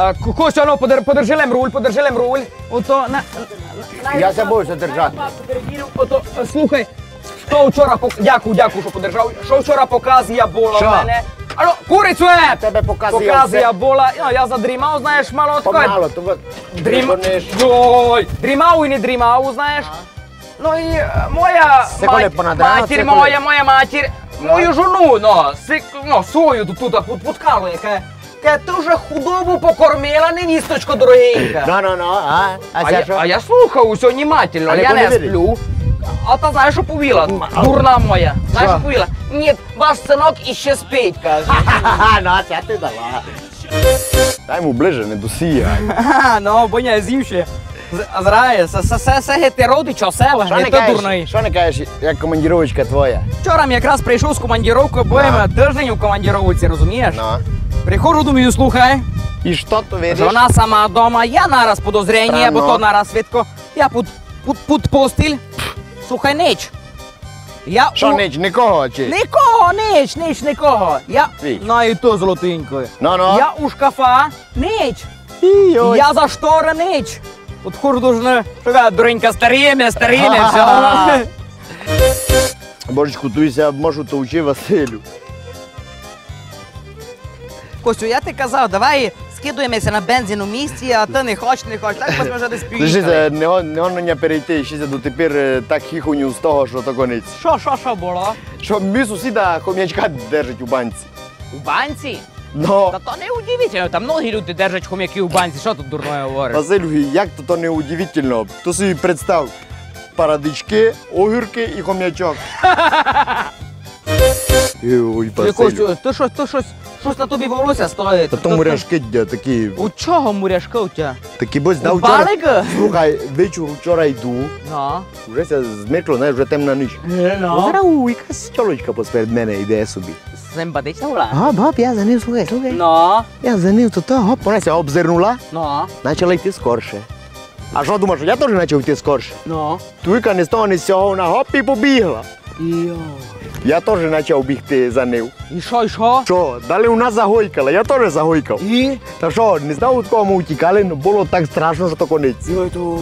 Е, Ку- Костя, ну, подер- подержи лем руль, подержи лем руль. Ото, на, Я це буду держати. Ото, е, слухай, що вчора пок... Дякую, дякую, що подержав. Що вчора показія була Що? в мене. Алло, курицю е! Тебе показія Показія все. була. Ну, я задрімав, знаєш, мало таке. Помало, то ви Дрім... Ой, дрімав і не дрімав, знаєш. Ну і е, моя Це коли мать- матір це коли- моя, моя матір, мою жону, ну, си, ну, свою тут, тут пут, путкалує, каже, каже, ти вже худобу покормила, невісточко дорогенька. Ну, ну, ну, а? А А це я, що? а я слухав усе внимательно, Але я не вірить? сплю. А та знаєш, що повіла? Дурна моя. Знаєш, Що? повіла? Ні, ваш синок іще спить, каже. Ха-ха-ха, ну, це ти дала. Дай йому ближе, не досіяй. Ха, ну, бо я з'їв ще. З- Зрає, це, це, це, це геть родича села, Що не не то дурний. що не кажеш, як командіровочка твоя? Вчора я якраз прийшов з командіровкою, будемо тиждень у командіровці, розумієш? Ну. Приходжу, думаю, слухай, І що ти видиш? жона сама вдома, я нараз подозріння, бо Странно. то нараз свідко. Я під, під, під постіль. Слухай, ніч. Я Що у- ніч, нікого чи? Нікого, ніч, ніч, нікого. Я Ніч. на і то золотенькою. Ну, ну. Я у шкафа, ніч. Ой. Я за штори ніч. От хурдужне, що кажуть, дуренька старіме, старіме, все. Божечку, туйся, можу, то учи Василю. Костю, я ти казав, давай скидуємося на бензин у місті, а ти не хочеш, не хочеш. Так ми вже десь поїхали. не гон- не гонно не перейти, ще дотепер е, так хіхоню з того, що то конець. Що, що, що було? Що мій сусіда хом'ячка держить у банці. У банці? Ну, Та то не удивительно, там многі люди держать хом'яки у банці, що тут дурное говориш? Василю, як то то не удивительно. То собі представ. Парадички, огірки і хом'ячок. Ой, Ти, Василю. Ти щось, ти щось, щось на тобі волосся стоїть. Та то муряшки дя, такі. У чого муряшка у тебе? Такі бось да У вчора. балика? Слухай, вечір вчора йду. Ну. Вже ся змикло, знаєш, вже темна ніч. Ну. Зараз у, якась чолочка посеред мене йде собі. Симпатична була? А, баб, я за ним, слухай, слухай. Ну, Я за ним, то то, гоп, вона ся обзирнула, ну, почала йти скорше. А що думаєш, я теж почав йти скорше? ну. Туйка не з того, не з цього, вона гоп і побігла. Йо. Я теж почав бігти за ним. І що, і що? Що, далі нас загойкала, я теж загойкав. І? Та що, не знав, від кого ми утікали, але було так страшно, що то конець. Йой, то.